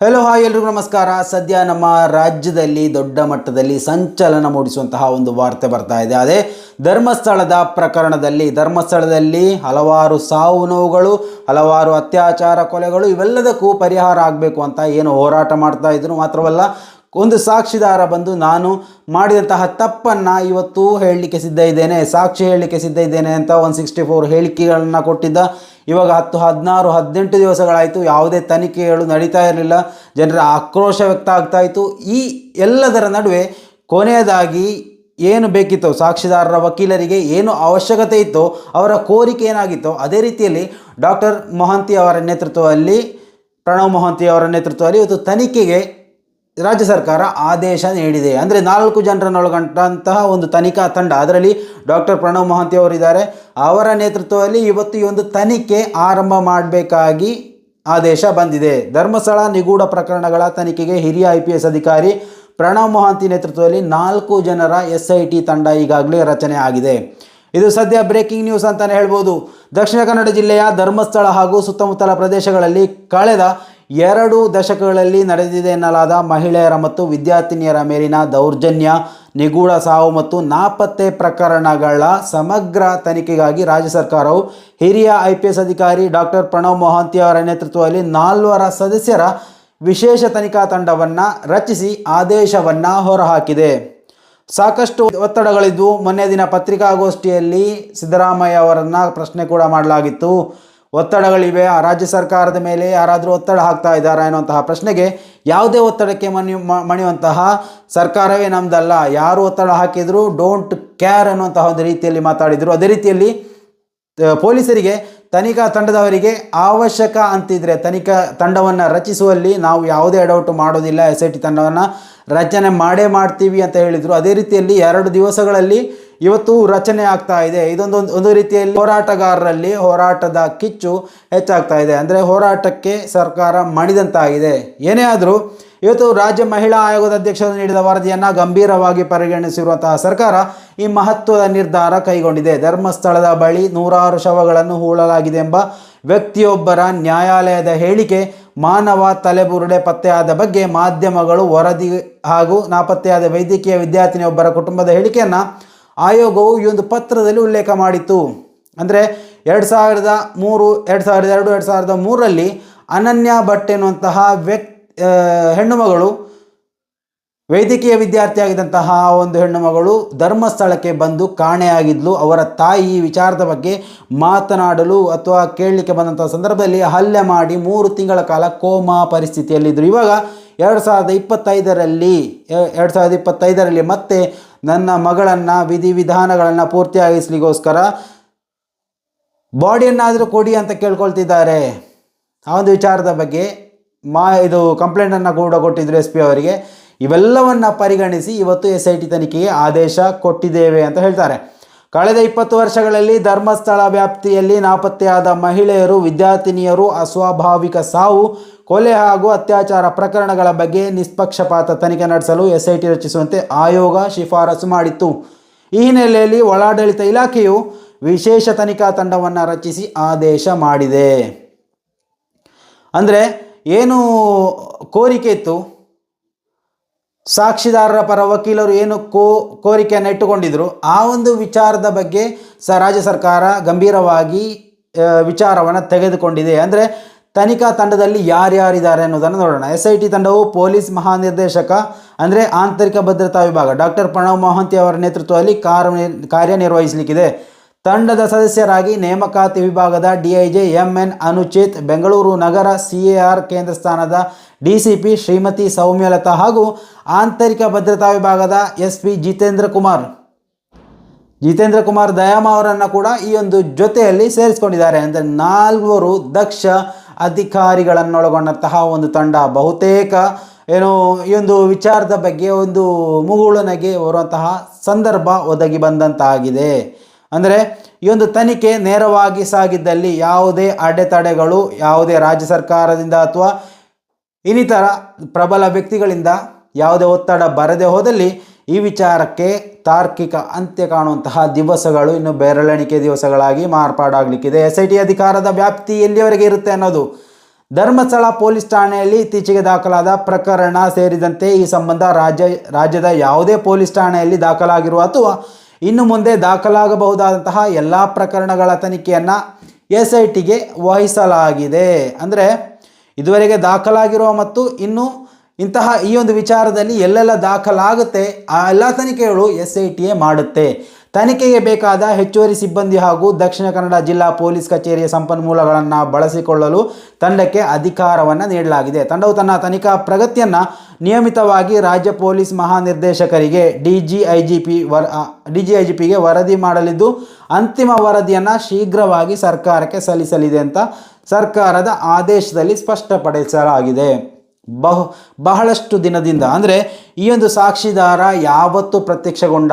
Hello hi ಎಲ್ರಿಗೂ ನಮಸ್ಕಾರ. ಸದ್ಯ ನಮ್ಮ ರಾಜ್ಯದಲ್ಲಿ ದೊಡ್ಡ ಮಟ್ಟದಲ್ಲಿ ಸಂಚಲನ ಮೂಡಿಸುವಂತಹ ಒಂದು ವಾರ್ತೆ ಬರ್ತಾ ಇದೆ. ಅದೇ ಧರ್ಮಸ್ಥಳದ ಪ್ರಕರಣದಲ್ಲಿ, ಧರ್ಮಸ್ಥಳದಲ್ಲಿ ಹಲವಾರು ಸಾವು ನೋವುಗಳು, ಹಲವಾರು ಅತ್ಯಾಚಾರ ಕೊಲೆಗಳು ಇವೆಲ್ಲದಕ್ಕೂ ಪರಿಹಾರ ಆಗಬೇಕು ಅಂತ ಏನು ಹೋರಾಟ ಮಾಡ್ತಾ ಇದ್ರು ಮಾತ್ರವಲ್ಲ ಒಂದು ಸಾಕ್ಷಿದಾರ ಬಂದು ನಾನು ಮಾಡಿದಂತಹ ತಪ್ಪನ್ನು ಇವತ್ತು ಹೇಳಲಿಕ್ಕೆ ಸಿದ್ಧ ಇದ್ದೇನೆ. ಸಾಕ್ಷಿ ಹೇಳಲಿಕ್ಕೆ ಸಿದ್ಧ ಇದ್ದೇನೆ ಅಂತ ಒನ್ ಸಿಕ್ಸ್ಟಿ ಫೋರ್ ಹೇಳಿಕೆಗಳನ್ನು ಕೊಟ್ಟಿದ್ದ. ಇವಾಗ ಹತ್ತು, ಹದಿನಾರು, ಹದಿನೆಂಟು ದಿವಸಗಳಾಯಿತು. ಯಾವುದೇ ತನಿಖೆಗಳು ನಡೀತಾ ಇರಲಿಲ್ಲ. ಜನರ ಆಕ್ರೋಶ ವ್ಯಕ್ತ ಆಗ್ತಾ ಇತ್ತು. ಈ ಎಲ್ಲದರ ನಡುವೆ ಕೊನೆಯದಾಗಿ ಏನು ಬೇಕಿತ್ತು, ಸಾಕ್ಷಿದಾರರ ವಕೀಲರಿಗೆ ಏನು ಅವಶ್ಯಕತೆ ಇತ್ತೋ, ಅವರ ಕೋರಿಕೆ ಏನಾಗಿತ್ತೋ, ಅದೇ ರೀತಿಯಲ್ಲಿ ಡಾಕ್ಟರ್ ಮೊಹಂತಿ ಅವರ ನೇತೃತ್ವದಲ್ಲಿ, ಪ್ರಣವ್ ಮೊಹಂತಿ ಅವರ ನೇತೃತ್ವದಲ್ಲಿ ಇವತ್ತು ತನಿಖೆಗೆ ರಾಜ್ಯ ಸರ್ಕಾರ ಆದೇಶ ನೀಡಿದೆ. ಅಂದರೆ ನಾಲ್ಕು ಜನರನ್ನೊಳಗೊಂಡಂತಹ ಒಂದು ತನಿಖಾ ತಂಡ. ಅದರಲ್ಲಿ ಡಾಕ್ಟರ್ ಪ್ರಣವ್ ಮಹಾಂತಿ ಅವರಿದ್ದಾರೆ. ಅವರ ನೇತೃತ್ವದಲ್ಲಿ ಇವತ್ತು ಈ ಒಂದು ತನಿಖೆ ಆರಂಭ ಮಾಡಬೇಕಾಗಿ ಆದೇಶ ಬಂದಿದೆ. ಧರ್ಮಸ್ಥಳ ನಿಗೂಢ ಪ್ರಕರಣಗಳ ತನಿಖೆಗೆ ಹಿರಿಯ ಐ ಪಿ ಎಸ್ ಅಧಿಕಾರಿ ಪ್ರಣವ್ ಮಹಾಂತಿ ನೇತೃತ್ವದಲ್ಲಿ ನಾಲ್ಕು ಜನರ ಎಸ್ ಐ ಟಿ ತಂಡ ಈಗಾಗಲೇ ರಚನೆ ಆಗಿದೆ. ಇದು ಸದ್ಯ ಬ್ರೇಕಿಂಗ್ ನ್ಯೂಸ್ ಅಂತಲೇ ಹೇಳ್ಬೋದು. ದಕ್ಷಿಣ ಕನ್ನಡ ಜಿಲ್ಲೆಯ ಧರ್ಮಸ್ಥಳ ಹಾಗೂ ಸುತ್ತಮುತ್ತಲ ಪ್ರದೇಶಗಳಲ್ಲಿ ಕಳೆದ ಎರಡು ದಶಕಗಳಲ್ಲಿ ನಡೆದಿದೆ ಎನ್ನಲಾದ ಮಹಿಳೆಯರ ಮತ್ತು ವಿದ್ಯಾರ್ಥಿನಿಯರ ಮೇಲಿನ ದೌರ್ಜನ್ಯ, ನಿಗೂಢ ಸಾವು ಮತ್ತು ನಾಪತ್ತೆ ಪ್ರಕರಣಗಳ ಸಮಗ್ರ ತನಿಖೆಗಾಗಿ ರಾಜ್ಯ ಸರ್ಕಾರವು ಹಿರಿಯ ಐ ಪಿ ಎಸ್ ಅಧಿಕಾರಿ ಡಾಕ್ಟರ್ ಪ್ರಣವ್ ಮೊಹಾಂತಿ ಅವರ ನೇತೃತ್ವದಲ್ಲಿ ನಾಲ್ವರ ಸದಸ್ಯರ ವಿಶೇಷ ತನಿಖಾ ತಂಡವನ್ನು ರಚಿಸಿ ಆದೇಶವನ್ನು ಹೊರಹಾಕಿದೆ. ಸಾಕಷ್ಟು ಒತ್ತಡಗಳಿದ್ವು ಮೊನ್ನೆ ದಿನ ಪತ್ರಿಕಾಗೋಷ್ಠಿಯಲ್ಲಿ ಸಿದ್ದರಾಮಯ್ಯ ಅವರನ್ನು ಪ್ರಶ್ನೆ ಕೂಡ ಮಾಡಲಾಗಿತ್ತು. ಒತ್ತಡಗಳಿವೆ. ಆ ರಾಜ್ಯ ಸರ್ಕಾರದ ಮೇಲೆ ಯಾರಾದರೂ ಒತ್ತಡ ಹಾಕ್ತಾ ಇದ್ದಾರಾ ಎನ್ನುವಂತಹ ಪ್ರಶ್ನೆಗೆ ಯಾವುದೇ ಒತ್ತಡಕ್ಕೆ ಮಣಿ ಮಣಿಯುವಂತಹ ಸರ್ಕಾರವೇ ನಮ್ದಲ್ಲ. ಯಾರು ಒತ್ತಡ ಹಾಕಿದ್ರು ಡೋಂಟ್ ಕೇರ್ ಅನ್ನುವಂತಹ ಒಂದು ರೀತಿಯಲ್ಲಿ ಮಾತಾಡಿದರು. ಅದೇ ರೀತಿಯಲ್ಲಿ ಪೊಲೀಸರಿಗೆ ತನಿಖಾ ತಂಡದವರಿಗೆ ಅವಶ್ಯಕ ಅಂತಿದ್ರೆ ತನಿಖಾ ತಂಡವನ್ನು ರಚಿಸುವಲ್ಲಿ ನಾವು ಯಾವುದೇ ಅಡೌಟ್ ಮಾಡೋದಿಲ್ಲ. ಎಸ್ ಐ ಟಿ ತಂಡವನ್ನು ರಚನೆ ಮಾಡೇ ಮಾಡ್ತೀವಿ ಅಂತ ಹೇಳಿದರು. ಅದೇ ರೀತಿಯಲ್ಲಿ ಎರಡು ದಿವಸಗಳಲ್ಲಿ ಇವತ್ತು ರಚನೆ ಆಗ್ತಾ ಇದೆ. ಇದೊಂದು ಒಂದು- ರೀತಿಯಲ್ಲಿ ಹೋರಾಟಗಾರರಲ್ಲಿ ಹೋರಾಟದ ಕಿಚ್ಚು ಹೆಚ್ಚಾಗ್ತಾ ಇದೆ. ಅಂದರೆ ಹೋರಾಟಕ್ಕೆ ಸರ್ಕಾರ ಮಣಿದಂತಾಗಿದೆ. ಏನೇ ಆದರೂ ಇವತ್ತು ರಾಜ್ಯ ಮಹಿಳಾ ಆಯೋಗದ ಅಧ್ಯಕ್ಷರು ನೀಡಿದ ವರದಿಯನ್ನು ಗಂಭೀರವಾಗಿ ಪರಿಗಣಿಸಿರುವಂತಹ ಸರ್ಕಾರ ಈ ಮಹತ್ವದ ನಿರ್ಧಾರ ಕೈಗೊಂಡಿದೆ. ಧರ್ಮಸ್ಥಳದ ಬಳಿ ನೂರಾರು ಶವಗಳನ್ನು ಹೂಳಲಾಗಿದೆ ಎಂಬ ವ್ಯಕ್ತಿಯೊಬ್ಬರ ನ್ಯಾಯಾಲಯದ ಹೇಳಿಕೆ ಮಾನವ ತಲೆಬುರುಡೆ ಪತ್ತೆಯಾದ ಬಗ್ಗೆ ಮಾಧ್ಯಮಗಳು ವರದಿ ಹಾಗೂ ನಾಪತ್ತೆಯಾದ ವೈದ್ಯಕೀಯ ವಿದ್ಯಾರ್ಥಿನಿಯೊಬ್ಬರ ಕುಟುಂಬದ ಹೇಳಿಕೆಯನ್ನು ಆಯೋಗವು ಈ ಒಂದು ಪತ್ರದಲ್ಲಿ ಉಲ್ಲೇಖ ಮಾಡಿತ್ತು. ಅಂದರೆ ಎರಡು ಸಾವಿರದ ಮೂರು, ಎರಡು ಸಾವಿರದ ಎರಡು ಎರಡು ಸಾವಿರದ ಮೂರರಲ್ಲಿ ಅನನ್ಯ ಭಟ್ ಎನ್ನುವಂತಹ ವ್ಯಕ್ತಿ ಹೆಣ್ಣುಮಗಳು ವೈದ್ಯಕೀಯ ವಿದ್ಯಾರ್ಥಿಯಾಗಿದ್ದಂತಹ ಒಂದು ಹೆಣ್ಣುಮಗಳು ಧರ್ಮಸ್ಥಳಕ್ಕೆ ಬಂದು ಕಾಣೆಯಾಗಿದ್ಲು. ಅವರ ತಾಯಿ ಈ ವಿಚಾರದ ಬಗ್ಗೆ ಮಾತನಾಡಲು ಅಥವಾ ಕೇಳಲಿಕ್ಕೆ ಬಂದಂಥ ಸಂದರ್ಭದಲ್ಲಿ ಹಲ್ಲೆ ಮಾಡಿ ಮೂರು ತಿಂಗಳ ಕಾಲ ಕೋಮಾ ಪರಿಸ್ಥಿತಿಯಲ್ಲಿದ್ದರು. ಇವಾಗ ಎರಡು ಸಾವಿರದ ಇಪ್ಪತ್ತೈದರಲ್ಲಿ, ಎರಡು ಸಾವಿರದ ಇಪ್ಪತ್ತೈದರಲ್ಲಿ ಮತ್ತೆ ನನ್ನ ಮಗಳನ್ನು ವಿಧಿವಿಧಾನಗಳನ್ನು ಪೂರ್ತಿಯಾಗಿಸ್ಲಿಗೋಸ್ಕರ ಬಾಡಿಯನ್ನಾದರೂ ಕೊಡಿ ಅಂತ ಕೇಳ್ಕೊಳ್ತಿದ್ದಾರೆ. ಆ ಒಂದು ವಿಚಾರದ ಬಗ್ಗೆ ಮಾ ಇದು ಕಂಪ್ಲೇಂಟನ್ನು ಕೂಡ ಕೊಟ್ಟಿದ್ರು ಎಸ್ ಪಿ ಅವರಿಗೆ. ಇವೆಲ್ಲವನ್ನು ಪರಿಗಣಿಸಿ ಇವತ್ತು ಎಸ್ ಐ ಟಿ ತನಿಖೆಗೆ ಆದೇಶ ಕೊಟ್ಟಿದ್ದೇವೆ ಅಂತ ಹೇಳ್ತಾರೆ. ಕಳೆದ ಇಪ್ಪತ್ತು ವರ್ಷಗಳಲ್ಲಿ ಧರ್ಮಸ್ಥಳ ವ್ಯಾಪ್ತಿಯಲ್ಲಿ ನಾಪತ್ತೆಯಾದ ಮಹಿಳೆಯರು, ವಿದ್ಯಾರ್ಥಿನಿಯರು ಅಸ್ವಾಭಾವಿಕ ಸಾವು ಕೊಲೆ ಹಾಗೂ ಅತ್ಯಾಚಾರ ಪ್ರಕರಣಗಳ ಬಗ್ಗೆ ನಿಷ್ಪಕ್ಷಪಾತ ತನಿಖೆ ನಡೆಸಲು ಎಸ್ಐಟಿ ರಚಿಸುವಂತೆ ಆಯೋಗ ಶಿಫಾರಸು ಮಾಡಿತ್ತು. ಈ ಹಿನ್ನೆಲೆಯಲ್ಲಿ ಒಳಾಡಳಿತ ಇಲಾಖೆಯು ವಿಶೇಷ ತನಿಖಾ ತಂಡವನ್ನು ರಚಿಸಿ ಆದೇಶ ಮಾಡಿದೆ. ಅಂದರೆ ಏನು ಕೋರಿಕೆ ಇತ್ತು? ಸಾಕ್ಷಿದಾರರ ಪರ ವಕೀಲರು ಏನು ಕೋ ಕೋರಿಕೆಯನ್ನು ಇಟ್ಟುಕೊಂಡಿದ್ದರು ಆ ಒಂದು ವಿಚಾರದ ಬಗ್ಗೆ ಸ ರಾಜ್ಯ ಸರ್ಕಾರ ಗಂಭೀರವಾಗಿ ವಿಚಾರವನ್ನು ತೆಗೆದುಕೊಂಡಿದೆ. ಅಂದರೆ ತನಿಖಾ ತಂಡದಲ್ಲಿ ಯಾರ್ಯಾರಿದ್ದಾರೆ ಅನ್ನೋದನ್ನು ನೋಡೋಣ. ಎಸ್ ಐ ಟಿ ತಂಡವು ಪೊಲೀಸ್ ಮಹಾನಿರ್ದೇಶಕ, ಅಂದರೆ ಆಂತರಿಕ ಭದ್ರತಾ ವಿಭಾಗ, ಡಾಕ್ಟರ್ ಪ್ರಣವ್ ಮೊಹಂತಿ ಅವರ ನೇತೃತ್ವದಲ್ಲಿ ಕಾರ್ಯ ಕಾರ್ಯನಿರ್ವಹಿಸಲಿಕ್ಕಿದೆ. ತಂಡದ ಸದಸ್ಯರಾಗಿ ನೇಮಕಾತಿ ವಿಭಾಗದ DIG M N Anuchith, Bengaluru ನಗರ ಸಿಎಆರ್ ಕೇಂದ್ರ ಸ್ಥಾನದ ಡಿಸಿಪಿ ಶ್ರೀಮತಿ ಸೌಮ್ಯಲತಾ ಹಾಗೂ ಆಂತರಿಕ ಭದ್ರತಾ ವಿಭಾಗದ ಎಸ್ ಪಿ ಜಿತೇಂದ್ರ ಕುಮಾರ್. ಜಿತೇಂದ್ರ ಕುಮಾರ್ ದಯಾಮ ಅವರನ್ನು ಕೂಡ ಈ ಒಂದು ಜೊತೆಯಲ್ಲಿ ಸೇರಿಸಿಕೊಂಡಿದ್ದಾರೆ. ಅಂದರೆ ನಾಲ್ವರು ದಕ್ಷ ಅಧಿಕಾರಿಗಳನ್ನೊಳಗೊಂಡಂತಹ ಒಂದು ತಂಡ, ಬಹುತೇಕ ಏನು ಈ ಒಂದು ವಿಚಾರದ ಬಗ್ಗೆ ಒಂದು ಮುಗುಳನಗೆ ಬರುವಂತಹ ಸಂದರ್ಭ ಒದಗಿ ಬಂದಂತಾಗಿದೆ. ಅಂದರೆ ಈ ಒಂದು ತನಿಖೆ ನೇರವಾಗಿ ಸಾಗಿದ್ದಲ್ಲಿ ಯಾವುದೇ ಅಡೆತಡೆಗಳು, ಯಾವುದೇ ರಾಜ್ಯ ಸರ್ಕಾರದಿಂದ ಅಥವಾ ಇನ್ನಿತರ ಪ್ರಬಲ ವ್ಯಕ್ತಿಗಳಿಂದ ಯಾವುದೇ ಒತ್ತಡ ಬರದೆ ಹೋದಲ್ಲಿ ಈ ವಿಚಾರಕ್ಕೆ ತಾರ್ಕಿಕ ಅಂತ್ಯ ಕಾಣುವಂತಹ ದಿವಸಗಳು ಇನ್ನು ಬೆರಳೆಣಿಕೆ ದಿವಸಗಳಾಗಿ ಮಾರ್ಪಾಡಾಗಲಿಕ್ಕಿದೆ. ಎಸ್ ಐ ಟಿ ಅಧಿಕಾರದ ವ್ಯಾಪ್ತಿ ಎಲ್ಲಿಯವರೆಗೆ ಇರುತ್ತೆ ಅನ್ನೋದು. ಧರ್ಮಸ್ಥಳ ಪೊಲೀಸ್ ಠಾಣೆಯಲ್ಲಿ ಇತ್ತೀಚೆಗೆ ದಾಖಲಾದ ಪ್ರಕರಣ ಸೇರಿದಂತೆ ಈ ಸಂಬಂಧ ರಾಜ್ಯ, ರಾಜ್ಯದ ಯಾವುದೇ ಪೊಲೀಸ್ ಠಾಣೆಯಲ್ಲಿ ದಾಖಲಾಗಿರುವ ಅಥವಾ ಇನ್ನು ಮುಂದೆ ದಾಖಲಾಗಬಹುದಾದಂತಹ ಎಲ್ಲ ಪ್ರಕರಣಗಳ ತನಿಖೆಯನ್ನು ಎಸ್ ಐ ಟಿಗೆ ವಹಿಸಲಾಗಿದೆ. ಅಂದರೆ ಇದುವರೆಗೆ ದಾಖಲಾಗಿರುವ ಮತ್ತು ಇನ್ನು ಇಂತಹ ಈ ಒಂದು ವಿಚಾರದಲ್ಲಿ ಎಲ್ಲೆಲ್ಲ ದಾಖಲಾಗುತ್ತೆ, ಆ ಎಲ್ಲ ತನಿಖೆಗಳು ಎಸ್ ಐ ಟಿಯೇ ಮಾಡುತ್ತೆ. ತನಿಖೆಗೆ ಬೇಕಾದ ಹೆಚ್ಚುವರಿ ಸಿಬ್ಬಂದಿ ಹಾಗೂ ದಕ್ಷಿಣ ಕನ್ನಡ ಜಿಲ್ಲಾ ಪೊಲೀಸ್ ಕಚೇರಿಯ ಸಂಪನ್ಮೂಲಗಳನ್ನು ಬಳಸಿಕೊಳ್ಳಲು ತಂಡಕ್ಕೆ ಅಧಿಕಾರವನ್ನು ನೀಡಲಾಗಿದೆ. ತಂಡವು ತನ್ನ ತನಿಖಾ ಪ್ರಗತಿಯನ್ನು ನಿಯಮಿತವಾಗಿ ರಾಜ್ಯ police ಮಹಾನಿರ್ದೇಶಕರಿಗೆ, D G I G P ವರ ಡಿ ಜಿ ಐ ಜಿ ಪಿಗೆ ವರದಿ ಮಾಡಲಿದ್ದು, ಅಂತಿಮ ವರದಿಯನ್ನು ಶೀಘ್ರವಾಗಿ ಸರ್ಕಾರಕ್ಕೆ ಸಲ್ಲಿಸಲಿದೆ ಅಂತ ಸರ್ಕಾರದ ಆದೇಶದಲ್ಲಿ ಸ್ಪಷ್ಟಪಡಿಸಲಾಗಿದೆ. ಬಹು, ಬಹಳಷ್ಟು ದಿನದಿಂದ. ಅಂದರೆ ಈ ಒಂದು ಸಾಕ್ಷಿದಾರ ಯಾವತ್ತು ಪ್ರತ್ಯಕ್ಷಗೊಂಡ,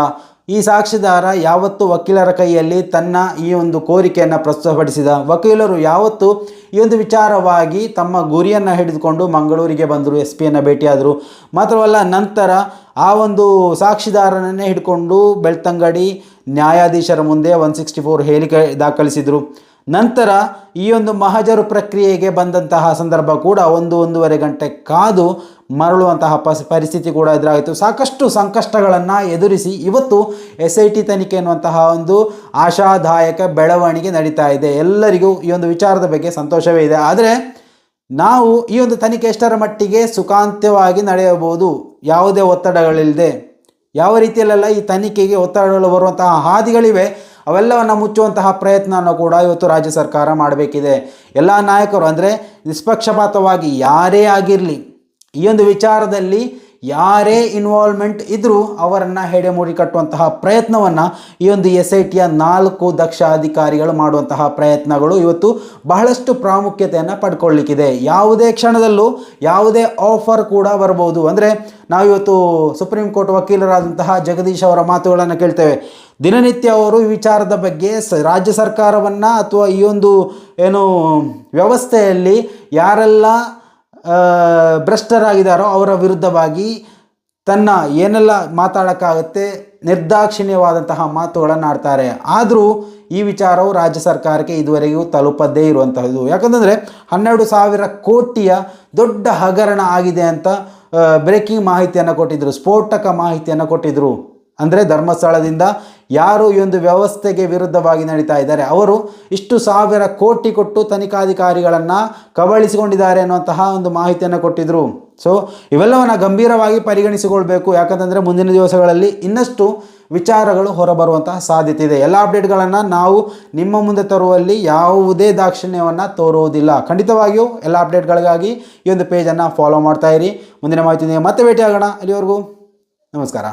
ಈ ಸಾಕ್ಷಿದಾರ ಯಾವತ್ತು ವಕೀಲರ ಕೈಯಲ್ಲಿ ತನ್ನ ಈ ಒಂದು ಕೋರಿಕೆಯನ್ನು ಪ್ರಸ್ತುತಪಡಿಸಿದ. ವಕೀಲರು ಯಾವತ್ತು ಈ ಒಂದು ವಿಚಾರವಾಗಿ ತಮ್ಮ ಗುರಿಯನ್ನು ಹಿಡಿದುಕೊಂಡು ಮಂಗಳೂರಿಗೆ ಬಂದರು, ಎಸ್ ಪಿಯನ್ನು ಭೇಟಿಯಾದರು. ಮಾತ್ರವಲ್ಲ, ನಂತರ ಆ ಒಂದು ಸಾಕ್ಷಿದಾರನನ್ನೇ ಹಿಡ್ಕೊಂಡು ಬೆಳ್ತಂಗಡಿ ನ್ಯಾಯಾಧೀಶರ ಮುಂದೆ ಒನ್ ಸಿಕ್ಸ್ಟಿ ಫೋರ್ ಹೇಳಿಕೆ ದಾಖಲಿಸಿದರು. ನಂತರ ಈ ಒಂದು ಮಹಜರು ಪ್ರಕ್ರಿಯೆಗೆ ಬಂದಂತಹ ಸಂದರ್ಭ ಕೂಡ ಒಂದು ಒಂದೂವರೆ ಗಂಟೆ ಕಾದು ಮರಳುವಂತಹ ಪಸ್, ಪರಿಸ್ಥಿತಿ ಕೂಡ ಎದುರಾಯಿತು. ಸಾಕಷ್ಟು ಸಂಕಷ್ಟಗಳನ್ನು ಎದುರಿಸಿ ಇವತ್ತು ಎಸ್ ಐ ಟಿ ತನಿಖೆ ಎನ್ನುವಂತಹ ಒಂದು ಆಶಾದಾಯಕ ಬೆಳವಣಿಗೆ ನಡೀತಾ ಇದೆ. ಎಲ್ಲರಿಗೂ ಈ ಒಂದು ವಿಚಾರದ ಬಗ್ಗೆ ಸಂತೋಷವೇ ಇದೆ. ಆದರೆ ನಾವು ಈ ಒಂದು ತನಿಖೆ ಎಷ್ಟರ ಮಟ್ಟಿಗೆ ಸುಖಾಂತ್ಯವಾಗಿ ನಡೆಯಬಹುದು? ಯಾವುದೇ ಒತ್ತಡಗಳಿಲ್ಲದೆ. ಯಾವ ರೀತಿಯಲ್ಲೆಲ್ಲ ಈ ತನಿಖೆಗೆ ಒತ್ತಡಗಳು ಬರುವಂತಹ ಹಾದಿಗಳಿವೆ? ಅವೆಲ್ಲವನ್ನು ಮುಚ್ಚುವಂತಹ ಪ್ರಯತ್ನವನ್ನು ಕೂಡ ಇವತ್ತು ರಾಜ್ಯ ಸರ್ಕಾರ ಮಾಡಬೇಕಿದೆ. ಎಲ್ಲ ನಾಯಕರು ಅಂದರೆ ನಿಷ್ಪಕ್ಷಪಾತವಾಗಿ ಯಾರೇ ಆಗಿರಲಿ, ಈ ಒಂದು ವಿಚಾರದಲ್ಲಿ ಯಾರೇ ಇನ್ವಾಲ್ವ್ಮೆಂಟ್ ಇದ್ದರೂ ಅವರನ್ನು ಹೆಡೆಮೂಡಿ ಕಟ್ಟುವಂತಹ ಪ್ರಯತ್ನವನ್ನು ಈ ಒಂದು ಎಸ್ ಐ ಟಿಯ ನಾಲ್ಕು ದಕ್ಷ ಅಧಿಕಾರಿಗಳು ಮಾಡುವಂತಹ ಪ್ರಯತ್ನಗಳು ಇವತ್ತು ಬಹಳಷ್ಟು ಪ್ರಾಮುಖ್ಯತೆಯನ್ನು ಪಡ್ಕೊಳ್ಳಿಕ್ಕಿದೆ. ಯಾವುದೇ ಕ್ಷಣದಲ್ಲೂ ಯಾವುದೇ ಆಫರ್ ಕೂಡ ಬರ್ಬೋದು. ಅಂದರೆ ನಾವಿವತ್ತು ಸುಪ್ರೀಂ ಕೋರ್ಟ್ ವಕೀಲರಾದಂತಹ ಜಗದೀಶ್ ಅವರ ಮಾತುಗಳನ್ನು ಕೇಳ್ತೇವೆ. ದಿನನಿತ್ಯ ಅವರು ಈ ವಿಚಾರದ ಬಗ್ಗೆ ಸ ರಾಜ್ಯ ಸರ್ಕಾರವನ್ನು ಅಥವಾ ಈ ಒಂದು ಏನು ವ್ಯವಸ್ಥೆಯಲ್ಲಿ ಯಾರೆಲ್ಲ ಭ್ರಷ್ಟರಾಗಿದ್ದಾರೋ ಅವರ ವಿರುದ್ಧವಾಗಿ ತನ್ನ ಏನೆಲ್ಲ ಮಾತಾಡೋಕ್ಕಾಗುತ್ತೆ, ನಿರ್ದಾಕ್ಷಿಣ್ಯವಾದಂತಹ ಮಾತುಗಳನ್ನು ಆಡ್ತಾರೆ. ಆದರೂ ಈ ವಿಚಾರವು ರಾಜ್ಯ ಸರ್ಕಾರಕ್ಕೆ ಇದುವರೆಗೂ ತಲುಪದೇ ಇರುವಂತಹದ್ದು. ಯಾಕಂತಂದರೆ ಹನ್ನೆರಡು ಸಾವಿರ ಕೋಟಿಯ ದೊಡ್ಡ ಹಗರಣ ಆಗಿದೆ ಅಂತ ಬ್ರೇಕಿಂಗ್ ಮಾಹಿತಿಯನ್ನು ಕೊಟ್ಟಿದ್ದರು ಸ್ಫೋಟಕ ಮಾಹಿತಿಯನ್ನು ಕೊಟ್ಟಿದ್ದರು ಅಂದರೆ ಧರ್ಮಸ್ಥಳದಿಂದ ಯಾರು ಈ ಒಂದು ವ್ಯವಸ್ಥೆಗೆ ವಿರುದ್ಧವಾಗಿ ನಡೀತಾ ಇದ್ದಾರೆ. ಅವರು ಇಷ್ಟು ಸಾವಿರ ಕೋಟಿ ಕೊಟ್ಟು ತನಿಖಾಧಿಕಾರಿಗಳನ್ನು ಕಬಳಿಸಿಕೊಂಡಿದ್ದಾರೆ ಅನ್ನುವಂತಹ ಒಂದು ಮಾಹಿತಿಯನ್ನು ಕೊಟ್ಟಿದ್ದರು ಸೊ ಇವೆಲ್ಲವನ್ನು ಗಂಭೀರವಾಗಿ ಪರಿಗಣಿಸಿಕೊಳ್ಬೇಕು. ಯಾಕಂತಂದರೆ ಮುಂದಿನ ದಿವಸಗಳಲ್ಲಿ ಇನ್ನಷ್ಟು ವಿಚಾರಗಳು ಹೊರಬರುವಂತಹ ಸಾಧ್ಯತೆ ಇದೆ. ಎಲ್ಲ ಅಪ್ಡೇಟ್ಗಳನ್ನು ನಾವು ನಿಮ್ಮ ಮುಂದೆ ತರುವಲ್ಲಿ ಯಾವುದೇ ದಾಕ್ಷಿಣ್ಯವನ್ನು ತೋರುವುದಿಲ್ಲ ಖಂಡಿತವಾಗಿಯೂ ಎಲ್ಲ ಅಪ್ಡೇಟ್ಗಳಿಗಾಗಿ ಈ ಒಂದು ಪೇಜನ್ನು ಫಾಲೋ ಮಾಡ್ತಾ ಇರಿ. ಮುಂದಿನ ಮಾಹಿತಿಯೊಂದಿಗೆ ಮತ್ತೆ ಭೇಟಿಯಾಗೋಣ. ಅಲ್ಲಿವರೆಗೂ ನಮಸ್ಕಾರ.